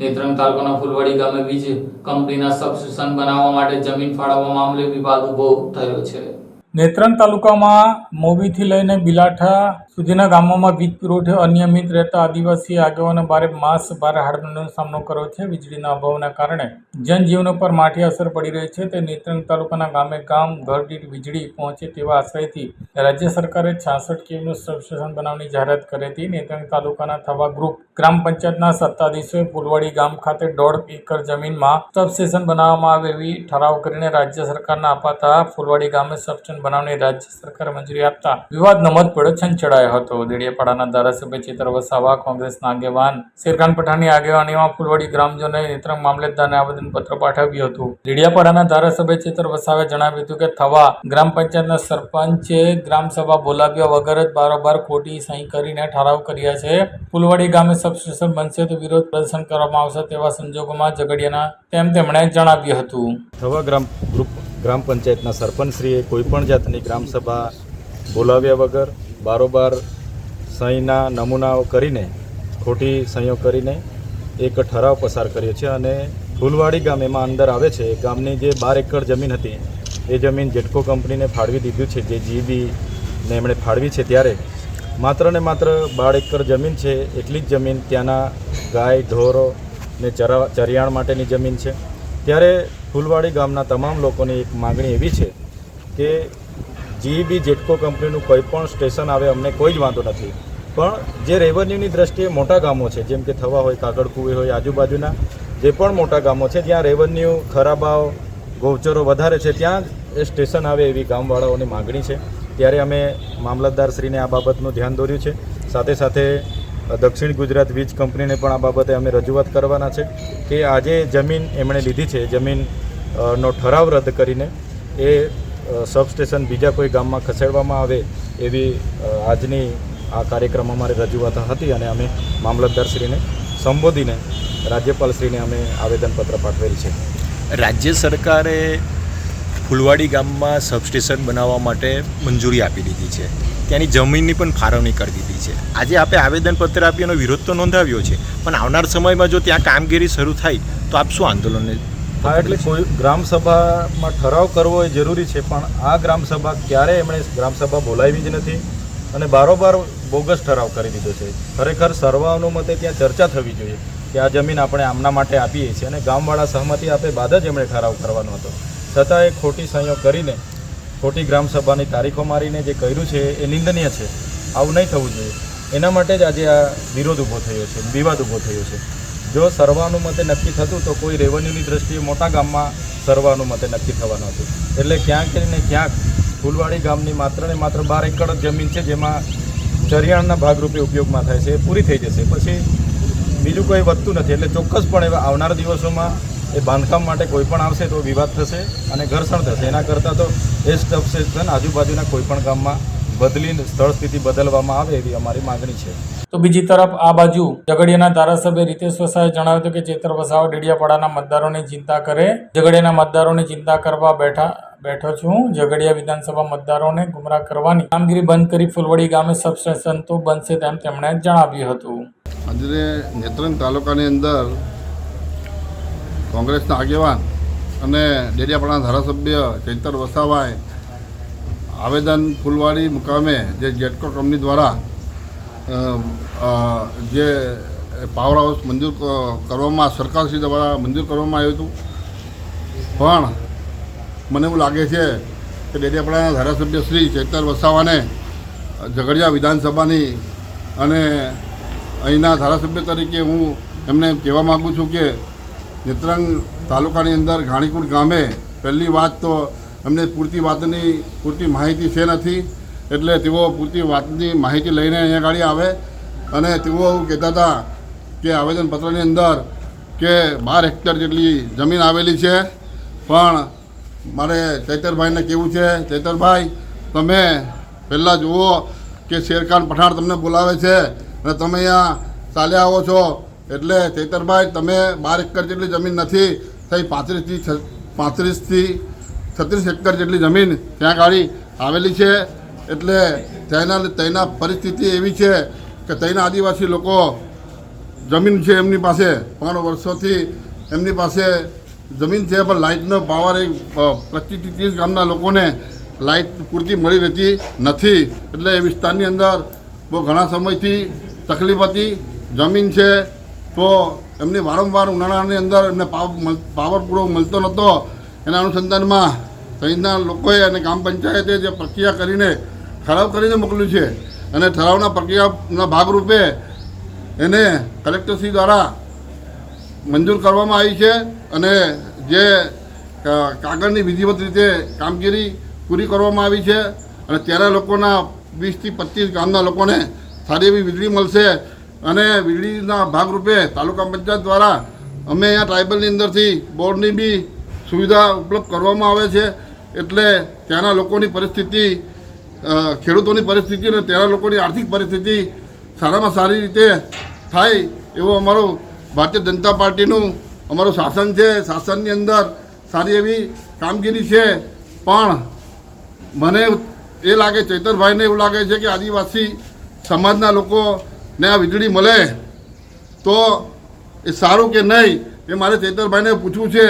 નેત્રંગ તાલુકાના ફૂલવાડી ગામે વીજ કંપનીના સબસ્ટેશન બનાવવા માટે જમીન ફાળવવા મામલે વિવાદ ઊભો થયો છે. નેત્રંગ તાલુકામાં મોબીથી લઈને બિલાઠા સુધીના ગામોમાં વીજ પુરવઠો અનિયમિત રહેતા આદિવાસી આગેવાનો ભારે માસ ભારે હાડમનો સામનો કર્યો છે. વીજળીના અભાવના કારણે જનજીવન પર માઠી અસર પડી રહી છે. તે નેત્રંગ તાલુકાના ગામે ગામ ઘર દીઠ વીજળી પહોંચે તેવા આશયથી રાજ્ય સરકારે છાસઠ કેવનું સબસ્ટેશન બનાવવાની જાહેરાત કરી હતી. નેત્રંગ તાલુકાના થવા ગ્રુપ ગ્રામ પંચાયતના સત્તાધીશોએ ફુલવાડી ગામ ખાતે દોઢ એકર જમીનમાં સબસ્ટેશન બનાવવામાં આવે એવી ઠરાવ કરીને રાજ્ય સરકારના અપાતા ફુલવાડી ગામે સબસ્ટેશન બનાવવાની રાજ્ય સરકારે મંજૂરી આપતા વિવાદ નમત પડે છંછેડાયો હતો. દેડિયાપાડાના ધારાસભ્ય ચેતર વસાવા, કોંગ્રેસના આગેવાન શેરખાન પઠાણની આગેવાનીમાં ફુલવાડી ગ્રામજનોએ નેત્રંગ મામલેદારને આવેદનપત્ર પાઠવ્યું હતું. દેડિયાપાડાના ધારાસભ્ય ચેતર વસાવે જણાવ્યું હતું કે થવા ગ્રામ પંચાયતના સરપંચે ગ્રામસભા બોલાવ્યા વગર જ બારોબાર ખોટી સહી કરીને ઠરાવ કર્યા છે. ફુલવાડી ગામે સબસ્ટેશન બનશે તો વિરોધ પ્રદર્શન કરવામાં આવશે તેવા સંજોગોમાં ઝઘડિયાના તેમ તેમણે જણાવ્યું હતું. થવા ગ્રામ ગ્રુપ ગ્રામ પંચાયતના સરપંચશ્રીએ કોઈપણ જાતની ગ્રામસભા બોલાવ્યા વગર બારોબાર સહીના નમૂનાઓ કરીને, ખોટી સહીઓ કરીને એક ઠરાવ પસાર કર્યો છે અને ફૂલવાડી ગામ એમાં અંદર આવે છે. ગામની જે બાર એકર જમીન હતી, એ જમીન જેટકો કંપનીને ફાળવી દીધું છે, જે જીબીને એમણે ફાળવી છે ત્યારે. માત્ર ને માત્ર બાર એકર જમીન છે, એટલી જ જમીન ત્યાંના ગાય, ઢોરો ને ચરા, ચરિયાણ માટેની જમીન છે. ત્યારે ફૂલવાડી ગામના તમામ લોકોની એક માગણી એવી છે કે જીઈબી જેટકો કંપનીનું કોઈ પણ સ્ટેશન આવે, અમને કોઈ જ વાંધો નથી. પણ જે રેવન્યુની દ્રષ્ટિએ મોટા ગામો છે, જેમ કે થવા હોય કાગડકુવી હોય, આજુબાજુના, જે પણ મોટા ગામો છે, જ્યાં રેવન્યુ, ખરાબાઓ, ગૌચરો વધારે છે, ત્યાં એ સ્ટેશન આવે એવી ગામવાળાઓની માગણી છે. ત્યારે અમે મામલતદારશ્રીને આ બાબતનું ધ્યાન દોર્યું છે. સાથે સાથે દક્ષિણ ગુજરાત વીજ કંપનીને પણ આ બાબતે અમે રજૂઆત કરવાના છે કે આજે જમીન એમણે લીધી છે, જમીન નો ઠરાવ રદ કરીને એ સબસ્ટેશન બીજા કોઈ ગામમાં ખસેડવામાં આવે એવી આજની આ કાર્યક્રમ અમારે રજૂઆત હતી અને અમે મામલતદારશ્રીને સંબોધીને રાજ્યપાલશ્રીને અમે આવેદનપત્ર પાઠવેલ છે. રાજ્ય સરકારે ફુલવાડી ગામમાં સબસ્ટેશન બનાવવા માટે મંજૂરી આપી દીધી છે. ત્યાંની જમીનની પણ ફાળવણી કરી દીધી છે. આજે આપણે આવેદનપત્ર આપી વિરોધ તો નોંધાવ્યો છે, પણ આવનાર સમયમાં જો ત્યાં કામગીરી શરૂ થાય, તો આપ શું આંદોલનને હા, એટલે કોઈ ગ્રામસભામાં ઠરાવ કરવો એ જરૂરી છે, પણ આ ગ્રામસભા ક્યારે એમણે ગ્રામસભા બોલાવી જ નથી અને બારોબાર બોગસ ઠરાવ કરી દીધો છે. ખરેખર સર્વાનુમતે ત્યાં ચર્ચા થવી જોઈએ કે આ જમીન આપણે આમના માટે આપીએ છીએ અને ગામવાળા સહમતિ આપે બાદ જ એમણે ઠરાવ કરવાનો હતો. છતાં એ ખોટી સંયોગ કરીને ખોટી ગ્રામસભાની તારીખો મારીને જે કર્યું છે એ નિંદનીય છે. આવું નહીં થવું જોઈએ. એના માટે જ આજે આ વિરોધ ઊભો થયો છે, વિવાદ ઊભો થયો છે. જો સર્વાનુમતે નક્કી થતું તો કોઈ રેવન્યુની દ્રષ્ટિએ મોટા ગામમાં સર્વાનુમતે નક્કી થવાનું હતું. એટલે ક્યાંક ને ક્યાંક ફૂલવાડી ગામની માત્ર ને માત્ર બાર એકર જ જમીન છે જેમાં ચરિયાણના ભાગરૂપે ઉપયોગમાં થાય છે, એ પૂરી થઈ જશે. પછી બીજું કોઈ વધતું નથી. એટલે ચોક્કસપણે આવનાર દિવસોમાં એ બાંધકામ માટે કોઈ પણ આવશે તો વિવાદ થશે અને ઘર્ષણ થશે. એના કરતાં તો એ સેશન આજુબાજુના કોઈ પણ ગામમાં બદલીને સ્થળ સ્થિતિ બદલવામાં આવે એવી અમારી માગણી છે. તો બીજી તરફ આ બાજુ ઝઘડિયાના ધારાસભ્ય રીતેશ વસાવે જણાવ્યું હતું કે ચેતર વસાવા ડેડિયાપાડાના મતદારોની ચિંતા કરે. ઝઘડિયાના મતદારોની ચિંતા કરવા બેઠા બેઠો છું. ઝઘડિયા વિધાનસભા મતદારોને ગુમરાહ કરવાની કામગીરી બંધ કરી ફુલવડી ગામે સબસ્ટેશન તો બનશે તેમ તેમણે જણાવ્યું હતું. આજે નેત્રંગ તાલુકાની અંદર કોંગ્રેસના આગેવાન અને ડેડિયાપાડાના ધારાસભ્ય ચૈતર વસાવાએ આવેદન ફૂલવાડી મુકામે જે જેટકો કંપની દ્વારા જે પાવર હાઉસ મંજૂર કરવામાં, સરકારશ્રી દ્વારા મંજૂર કરવામાં આવ્યું હતું. પણ મને એવું લાગે છે કે ડેડિયાપાડાના ધારાસભ્ય શ્રી ચૈતર વસાવાને ઝઘડિયા વિધાનસભાની અને અહીંના ધારાસભ્ય તરીકે હું એમને કહેવા માગું છું કે નેત્રંગ તાલુકાની અંદર ઘાણીકુંડ ગામે પહેલી વાત તો અમને પૂરતી વાતની, પૂરતી માહિતી છે નથી. એટલે તેઓ પૂરતી વાતની માહિતી લઈને અહીંયા ગાડી આવે અને તેઓ એવું કહેતા હતા કે આવેદનપત્રની અંદર કે બાર હેક્ટર જેટલી જમીન આવેલી છે. પણ મારે ચૈતરભાઈને કેવું છે, ચૈતરભાઈ, તમે પહેલાં જુઓ કે શેરખાન પઠાણ તમને બોલાવે છે અને તમે અહીંયા ચાલ્યા આવો છો. એટલે ચૈતરભાઈ, તમે બાર એકર જેટલી જમીન નથી થઈ પાંત્રીસથી પાંત્રીસથી છત્રીસ એકર જેટલી જમીન ત્યાં ગાડી આવેલી છે. એટલે તેના તેના પરિસ્થિતિ એવી છે કે ત્યાંના આદિવાસી લોકો જમીન છે એમની પાસે પણ વર્ષોથી એમની પાસે જમીન છે, પણ લાઇટનો પાવર એ પચીસથી ત્રીસ ગામના લોકોને લાઇટ પૂરતી મળી રહેતી નથી. એટલે એ વિસ્તારની અંદર બહુ ઘણા સમયથી તકલીફ હતી. જમીન છે તો એમની વારંવાર ઉનાળાની અંદર એમને પાવર પૂરો મળતો નહોતો. એના અનુસંધાનમાં સહિતના લોકોએ અને ગ્રામ પંચાયતે જે પ્રક્રિયા કરીને ઠરાવ કરીને મોકલ્યું છે અને ઠરાવના પ્રક્રિયાના ભાગરૂપે એને કલેક્ટરશ્રી દ્વારા મંજૂર કરવામાં આવી છે અને જે કાગળની વિધિવત રીતે કામગીરી પૂરી કરવામાં આવી છે અને ત્યારે લોકોના વીસથી પચીસ ગામના લોકોને સારી એવી વીજળી મળશે અને વીજળીના ભાગરૂપે તાલુકા પંચાયત દ્વારા અમે અહીંયા ટ્રાઇબલની અંદરથી બોર્ડની બી સુવિધા ઉપલબ્ધ કરવામાં આવે છે. એટલે ત્યાંના લોકોની પરિસ્થિતિ ખેડૂતોની પરિસ્થિતિ અને ત્યાંના લોકોની આર્થિક પરિસ્થિતિ સારામાં સારી રીતે થાય એવો અમારો ભારતીય જનતા પાર્ટીનું અમારું શાસન છે. શાસનની અંદર સારી એવી કામગીરી છે. પણ મને એ લાગે, ચૈતરભાઈને એવું લાગે છે કે આદિવાસી સમાજના લોકોને આ વીજળી મળે તો એ સારું કે નહીં એ મારે ચેતરભાઈને પૂછવું છે.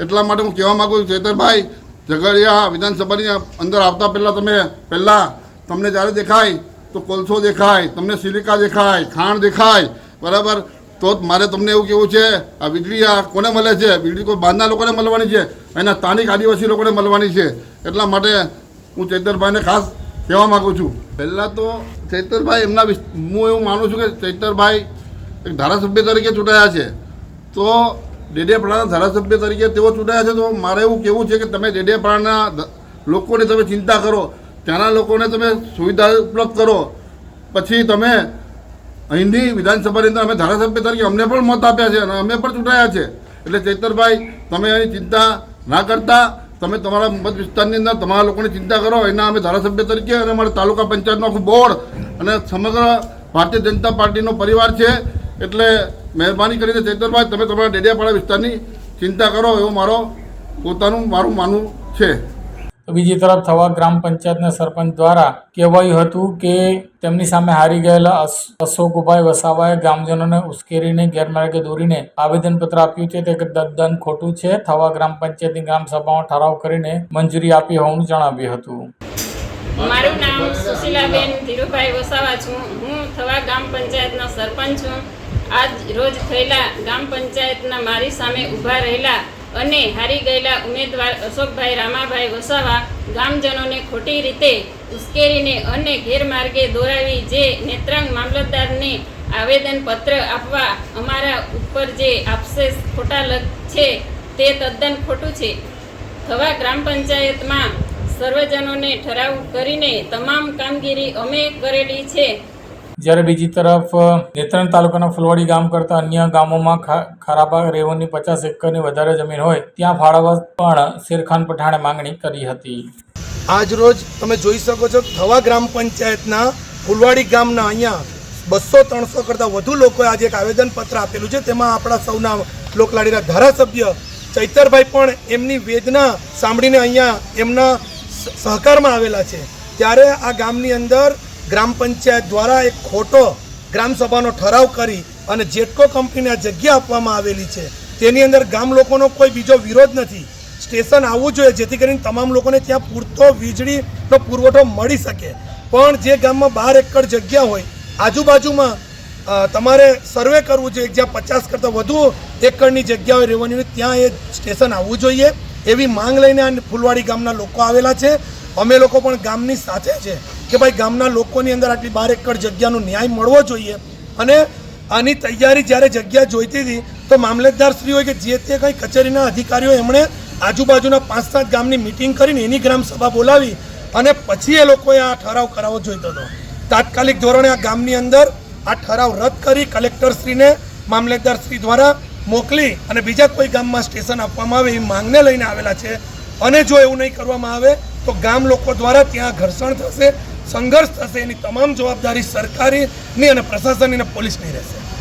એટલા માટે હું કહેવા માગું છું, ચેતરભાઈ, ઝઘડિયા વિધાનસભાની અંદર આવતા પહેલાં તમે પહેલાં તમને જ્યારે દેખાય તો કોલસો દેખાય, તમને સિલિકા દેખાય, ખાણ દેખાય, બરાબર? તો મારે તમને એવું કેવું છે, આ વીજળી આ કોને મળે છે? વીજળી કોઈ બહારના લોકોને મળવાની છે? એના સ્થાનિક આદિવાસી લોકોને મળવાની છે. એટલા માટે હું ચેતરભાઈને ખાસ કહેવા માગું છું. પહેલાં તો ચૈતરભાઈ એમના હું એવું માનું છું કે ચૈતરભાઈ એક ધારાસભ્ય તરીકે ચૂંટાયા છે. તો ડેડિયાપાડાના ધારાસભ્ય તરીકે તેઓ ચૂંટાયા છે, તો મારે એવું કહેવું છે કે તમે ડેડિયાપાડાના લોકોને તમે ચિંતા કરો. ત્યાંના લોકોને તમે સુવિધા ઉપલબ્ધ કરો. પછી તમે અહીંની વિધાનસભાની અંદર અમે ધારાસભ્ય તરીકે અમને પણ મત આપ્યા છે અને અમે પણ ચૂંટાયા છે. એટલે ચૈતરભાઈ, તમે એની ચિંતા ના કરતા. તમે તમારા મત વિસ્તારની અંદર તમારા લોકોની ચિંતા કરો, એના અમે ધારાસભ્ય તરીકે અને અમારા તાલુકા પંચાયતનો આખું બોર્ડ અને સમગ્ર ભારતીય જનતા પાર્ટીનો પરિવાર છે. એટલે મહેરબાની કરીને ચૈતરભાઈ, તમે તમારા ડેડિયાપાડા વિસ્તારની ચિંતા કરો, એવો મારો પોતાનું, મારું માનવું છે. બીજી તરફ થવા ગ્રામ પંચાયતના સરપંચ દ્વારા કહેવાયું હતું કે તેમની સામે હારી ગયેલા અશોકભાઈ વસાવાએ ગ્રામજનોને ઉશ્કેરીને ગેરમાર્ગે દોરીને આવેદનપત્ર આપ્યું છે. તે તદ્દન ખોટું છે. થવા ગ્રામ પંચાયતની ગ્રામ સભામાં ઠરાવ કરીને મંજૂરી આપી હોવાનું જણાવ્યું હતું. મારું નામ સુશીલાબેન ધીરુભાઈ વસાવા છું. હું થવા ગામ પંચાયતના સરપંચ છું. આજ રોજ થયેલા ગામ પંચાયતના મારી સામે ઊભા રહેલા અને હારી ગયેલા ઉમેદવાર અશોકભાઈ રામાભાઈ વસાવા ગામજનોને ખોટી રીતે ઉશ્કેરીને અને ગેરમાર્ગે દોરાવી જે નેત્રાંગ મામલતદારને આવેદનપત્ર આપવા અમારા ઉપર જે આપશે ખોટા લગ છે તે તદ્દન ખોટું છે. થવા ગ્રામ પંચાયતમાં સર્વજનોને ઠરાવ કરીને તમામ કામગીરી અમે કરેલી છે. જ્યારે બીજી તરફ નેત્રંગ તાલુકાના ફુલવાડી ગામ કરતાં અન્ય ગામોમાં ખારાબા રેવનની પચાસ એકરની વધારે જમીન હોય, ત્યાં ફાળવવા પણ શેરખાન પઠાણે માંગણી કરી હતી. આજ રોજ તમે જોઈ શકો છો, થવા ગ્રામ પંચાયતના ફુલવાડી ગામના અહીંયા બસો ત્રણસો કરતાં વધુ લોકોએ આજે એક આવેદનપત્ર આપેલું છે. તેમાં આપણા સૌના લોકલાડીના ધારાસભ્ય ચૈતરભાઈ પણ એમની વેદના સાંભળીને અહીંયા એમના સહકારમાં આવેલા છે. ત્યારે આ ગામની અંદર ગ્રામ પંચાયત દ્વારા એક ખોટો ગ્રામસભાનો ઠરાવ કરી અને જેટકો કંપનીને આ જગ્યા આપવામાં આવેલી છે, તેની અંદર ગામ લોકોનો કોઈ બીજો વિરોધ નથી. સ્ટેશન આવવું જોઈએ, જેથી કરીને તમામ લોકોને ત્યાં પૂરતો વીજળીનો પુરવઠો મળી શકે. પણ જે ગામમાં બાર એકર જગ્યા હોય, આજુબાજુમાં તમારે સર્વે કરવું જોઈએ, જ્યાં પચાસ કરતાં વધુ એકરની જગ્યા હોય રહેવાની ત્યાં એ સ્ટેશન આવવું જોઈએ. એવી માંગ લઈને આ ફૂલવાડી ગામના લોકો આવેલા છે. અમે લોકો પણ ગામની સાથે છે. કે ભાઈ ગામના લોકોની અંદર આટલી બાર એકર જગ્યાનો ન્યાય મળવો જોઈએ. અને આની તૈયારી જ્યારે જગ્યા જોઈતી હતી, તો મામલતદાર શ્રી હોય કે જે તે કંઈ કચેરીના અધિકારીઓ એમણે આજુબાજુના પાંચ સાત ગામની મિટિંગ કરીને એની ગ્રામ સભા બોલાવી અને પછી એ લોકોએ આ ઠરાવ કરાવવો જોઈતો હતો. તાત્કાલિક ધોરણે આ ગામની અંદર આ ઠરાવ રદ કરી કલેક્ટરશ્રીને મામલતદારશ્રી દ્વારા મોકલી અને બીજા કોઈ ગામમાં સ્ટેશન આપવામાં આવે એ માંગને લઈને આવેલા છે. અને જો એવું નહીં કરવામાં આવે, તો ગામ લોકો દ્વારા ત્યાં ઘર્ષણ થશે સંઘર્ષ થશે એની તમામ જવાબદારી સરકારીની અને પ્રશાસનની અને પોલીસની રહેશે.